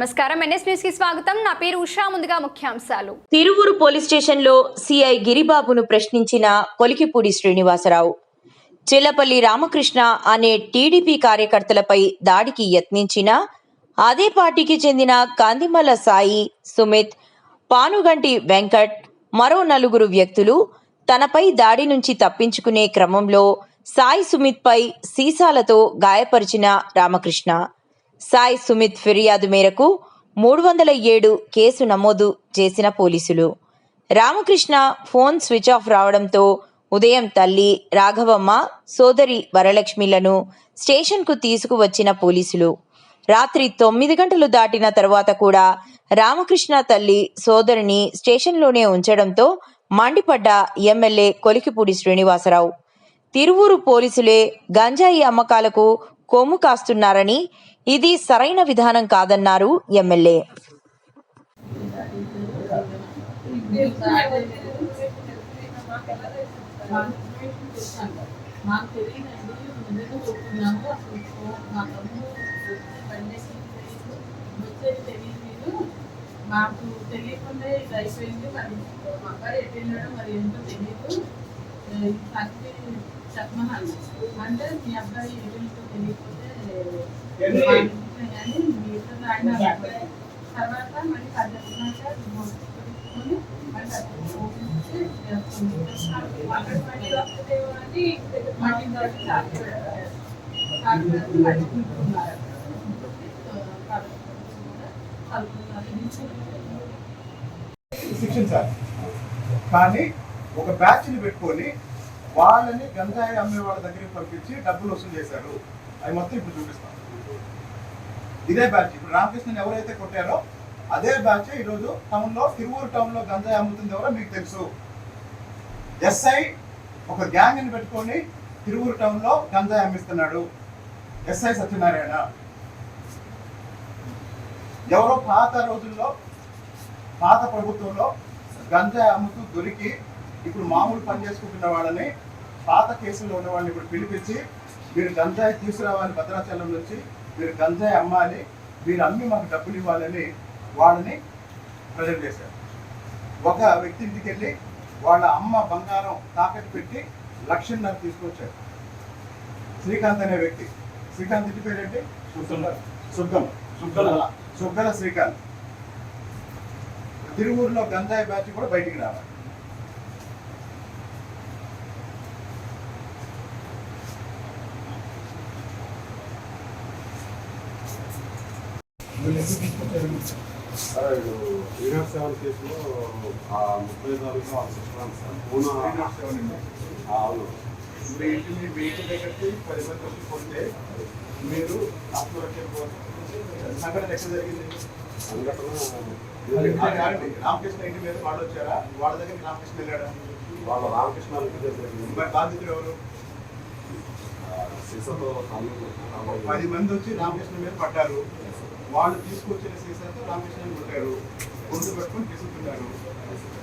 నమస్కారం. ఎన్ఎస్ న్యూస్కి స్వాగతం. నా పేరు ఉషా. ముందుగా ముఖ్యాంశాలు. తిరువూరు పోలీస్ స్టేషన్లో సిఐ గిరిబాబును ప్రశ్నించిన కొలికిపూడి శ్రీనివాసరావు. చిల్లపల్లి రామకృష్ణ అనే టీడీపీ కార్యకర్తలపై దాడికి యత్నించిన అదే పార్టీకి చెందిన కాందిమల సాయి సుమిత్ పానుగంటి వెంకట్ మరో నలుగురు వ్యక్తులు తనపై దాడి నుంచి తప్పించుకునే క్రమంలో సాయి సుమిత్పై సీసాలతో గాయపరిచిన రామకృష్ణ. సాయి సుమిత్ ఫిర్యాదు మేరకు మూడు వందల ఏడు కేసు నమోదు చేసిన పోలీసులు. రామకృష్ణ ఫోన్ స్విచ్ ఆఫ్ రావడంతో ఉదయం తల్లి రాఘవమ్మ సోదరి వరలక్ష్మిలను స్టేషన్కు తీసుకువచ్చిన పోలీసులు. రాత్రి తొమ్మిది గంటలు దాటిన తర్వాత కూడా రామకృష్ణ తల్లి సోదరిని స్టేషన్లోనే ఉంచడంతో మండిపడ్డ ఎమ్మెల్యే కొలికిపూడి శ్రీనివాసరావు. తిరువూరు పోలీసులే గంజాయి అమ్మకాలకు కొమ్ము కాస్తున్నారని ఇది సరైన విధానం కాదన్నారు ఎమ్మెల్యే. మాకు తెలియదండి అసలు మా తమ్ముడు తెలియదు వచ్చేది తెలియదు మీరు మాకు తెలియకుండా ఇది అయిపోయింది మరి మా అబ్బాయి ఎటు వెళ్ళాడో మరి ఏంటో తెలియదు ఏ, చెప్పమన్నాను అంటే మీ అబ్బాయి ఎటు తెలియదు తెలియకపోతే మా ఇంటికి కానీ మీ ఇద్దరు ఆడినారు తర్వాత మళ్ళీ మళ్ళీ మళ్ళీ శిక్షించాలి కానీ ఒక బ్యాచ్ని పెట్టుకొని వాళ్ళని గంజాయి అమ్మే వాళ్ళ దగ్గరికి పంపించి డబ్బులు వసూలు చేశారు. అవి మొత్తం ఇప్పుడు చూపిస్తాం. ఇదే బ్యాచ్. ఇప్పుడు రామకృష్ణని ఎవరైతే కొట్టారో అదే బ్యాచ్ ఈరోజు టౌన్లో తిరువూరు టౌన్లో గంజాయి అమ్ముతుంది ఎవరో మీకు తెలుసు. ఎస్ఐ ఒక గ్యాంగ్ని పెట్టుకొని తిరువూరు టౌన్లో గంజాయి అమ్మిస్తున్నాడు. ఎస్ఐ సత్యనారాయణ. ఎవరో పాత రోజుల్లో పాత ప్రభుత్వంలో గంజాయి అమ్ముతూ దొరికి ఇప్పుడు మామూలు పని చేసుకుంటున్న వాళ్ళని పాత కేసుల్లో ఉన్న వాళ్ళని ఇప్పుడు పిలిపించి మీరు గంజాయి తీసుకురావాలి భద్రాచలం నుంచి మీరు గంజాయి అమ్మాలి మీరు అమ్మి మాకు డబ్బులు ఇవ్వాలని వాళ్ళని ప్రజెంట్ చేశారు. ఒక వ్యక్తి ఇంటికి వెళ్ళి వాళ్ళ అమ్మ బంగారం తాకట్టు పెట్టి లక్షన్నర తీసుకొచ్చారు శ్రీకాంత్ అనే వ్యక్తి. శ్రీకాంత్ ఇంటి పేరేంటి? సుగ్గం సుగ్గల సుగ్గల శ్రీకాంత్. తిరువూరులో గంజాయి బ్యాచ్ కూడా బయటికి రావాలి. సార్ సెవెన్ కేసులో ఆ ముప్పై తారీఖు సార్ పూనా అవును మీ ఇంటిని మీ ఇంటి దగ్గరికి పది మంది వచ్చి కొంటే మీరు సంఘటన ఎక్కడ జరిగింది సంఘటన రామకృష్ణ ఇంటి మీద వాడు వచ్చారా వాళ్ళ దగ్గరికి రామకృష్ణ వెళ్ళాడా వాళ్ళ రామకృష్ణ బాధితులు ఎవరు పది మంది వచ్చి రామకృష్ణ మీద పడ్డారు. వాళ్ళు తీసుకొచ్చిన సీసాతో రామకృష్ణని కొట్టారు. గుండు పెట్టుకొని తీసుకుంటున్నారు.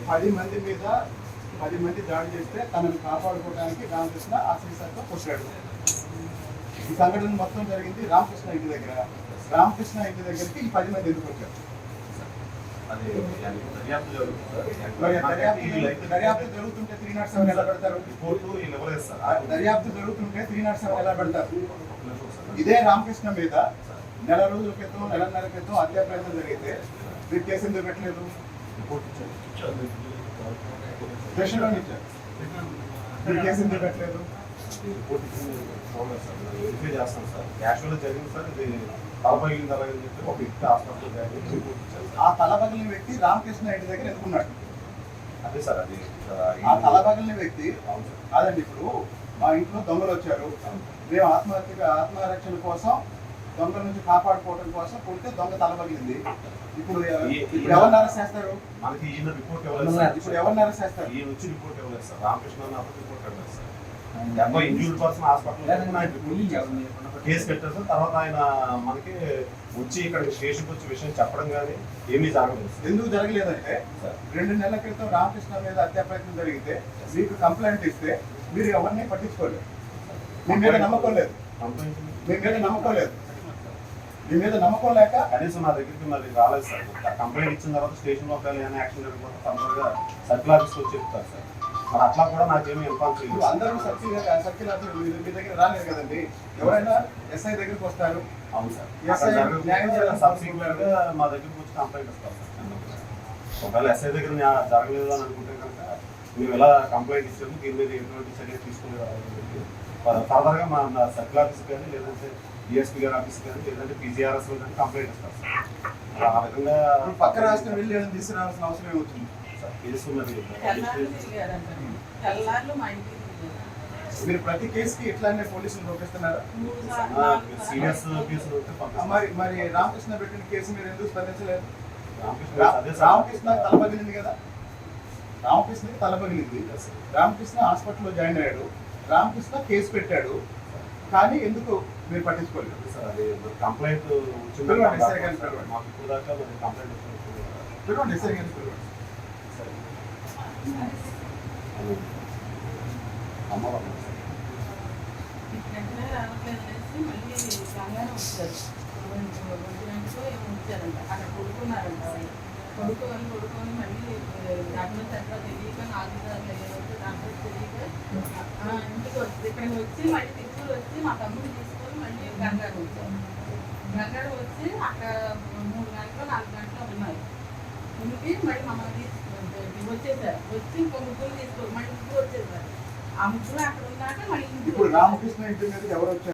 పది మంది మీద పది మంది దాడి చేస్తే తనను కాపాడుకోవడానికి రామకృష్ణ ఆ సీసాతో కొట్టాడు. ఈ సంఘటన మొత్తం జరిగింది రామకృష్ణ ఇంటి దగ్గర. రామకృష్ణ ఇంటి దగ్గరికి ఈ పది మంది ఎందుకు వచ్చారు? దర్యాప్తు జరుగుతుంటే త్రీ నాట్ సెవెన్ ఎలా పెడతారు? దర్యాప్తు జరుగుతుంటే త్రీ నాట్ సెవెన్ ఎలా పెడతారు. ఇదే రామకృష్ణ మీద నెల రోజుల క్రితం నెలన్నర క్రితం హత్యా ప్రయత్నం జరిగితే మీరు కేసు ఎందుకు పెట్టలేదు ఇచ్చారు. మీరు కేసు ఎందుకు పెట్టలేదు రిపోర్ట్ చూడలేదు సార్. Verify sir. యాక్చువల్గా జరిగింది సార్ ఇది తల పగిలింది అలాగని చెప్పి ఒక వ్యక్తి హాస్పిటల్ రిపోర్ట్ ఇచ్చారు. ఆ తలబగిలిన వ్యక్తి రామకృష్ణ ఇంటి దగ్గర ఎత్తుకున్నాడు అదే సార్ అది ఆ తలబగిలిన వ్యక్తి. కాదండి ఇప్పుడు మా ఇంట్లో దొంగలు వచ్చారు మేము ఆత్మహత్యగా ఆత్మరక్షణ కోసం దొంగల నుంచి కాపాడుకోవడం కోసం కొడితే దొంగ తలబగిలింది ఇప్పుడు ఇప్పుడు ఎవరిని అరెస్ట్ చేస్తారు? మనకి ఈయన రిపోర్ట్ ఇవ్వలేదు సార్. ఇప్పుడు ఎవరిని అరెస్ట్ చేస్తారు? ఈయన వచ్చి రిపోర్ట్ ఇవ్వలేదు సార్ రామకృష్ణ అతను రిపోర్ట్ ఇవ్వలేదు సార్ డెబ్బై ఇంజూర్డ్ పర్సన్ హాస్పిటల్ కేసు పెట్టారు సార్. తర్వాత ఆయన మనకి వచ్చి ఇక్కడ స్టేషన్కి వచ్చి విషయం చెప్పడం కానీ ఏమీ జరగలేదు. ఎందుకు జరగలేదంటే. రెండు నెలల క్రితం రామకృష్ణ మీద హత్యా ప్రయత్నం జరిగితే మీకు కంప్లైంట్ ఇస్తే మీరు ఎవరిని పట్టించుకోలేదు. మీ మీద నమ్మకం లేదు. మీ మీద నమ్మకం లేదు. మీ మీద నమ్మకం లేక కనీసం నా దగ్గరికి మరి రాలేదు సార్. కంప్లైంట్ ఇచ్చిన తర్వాత స్టేషన్లో ఒకవేళ ఏమైనా యాక్షన్ జరిగిపోతే తొందరగా సర్కిల్ ఆఫీస్కి వచ్చి చెప్తారు సార్. మరి అట్లా కూడా నాకేమీ ఇన్ఫార్మ్ చేయలేదు. అందరూ సర్కిల్ సర్కిల్ ఆఫీస్ మీ దగ్గర రాలేదు కదండి. ఎవరైనా ఎస్ఐ దగ్గరికి వస్తారు. అవును సార్. జరగకపోతే న్యాయం గా మా దగ్గరికి వచ్చి కంప్లైంట్ ఇస్తారు సార్. ఒకవేళ ఎస్ఐ దగ్గర జరగలేదు అని అనుకుంటే కనుక మేము ఎలా కంప్లైంట్ ఇచ్చాము దీని మీద ఎటువంటి చర్య తీసుకునే ఫర్దర్గా మా మా సర్కిల్ ఆఫీస్ కానీ లేదంటే డిఎస్పీ గారి ఆఫీస్ కానీ లేదంటే పీజీఆర్ఎస్ కానీ కంప్లైంట్ ఇస్తారు. సార్ ఆ విధంగా పక్క రాష్ట్రం వెళ్ళి ఏదైనా తీసుకురావాల్సిన అవసరం ఏమవుతుంది? సార్ కేసు మరి ప్రతి కేసుకి ఇట్లానే పోలీసులు పంపిస్తున్నారు? సీరియస్. కేసులు. మరి మరి రామకృష్ణ పెట్టిన కేసు మీరు ఎందుకు స్పందించలేదు? రామకృష్ణ రా- అదే సార్. రామకృష్ణ తల పగిలింది కదా రామకృష్ణకి తల పగిలింది రామకృష్ణ హాస్పిటల్లో జాయిన్ అయ్యాడు. రామకృష్ణ కేసు పెట్టాడు. కానీ ఎందుకు మీరు పట్టించుకోలేదు? సార్ అది కంప్లైంట్ వచ్చింది. మాకు ఇప్పుడు దాకా మరి కంప్లైంట్ వచ్చింది. పిలవండి. అమ్మవారు రావట్లేదు మళ్ళీ డాక్టర్ ఎట్లా తెలియక నాలుగు సార్లు డాక్టర్ తెలియక ఇంటికి వచ్చి ఇక్కడికి వచ్చి మళ్ళీ తిరుపతి వచ్చి మా తమ్ముడు తీసుకొని మళ్ళీ గంగారు వచ్చారు గంగారు వచ్చి అక్కడ మూడు గంటలు నాలుగు గంటలు ఉన్నారు. ఉండి మళ్ళీ మమ్మల్ని తీసుకు వచ్చేసారు. వచ్చి ఇంకో ముగ్గురు తీసుకోరు మళ్ళీ ముగ్గురు వచ్చేసారు. ఆ ముగ్గురు అక్కడ ఉన్నాక మళ్ళీ ఇంటికి ఇప్పుడు రామకృష్ణ ఇంటి మీద ఎవరు వచ్చారు?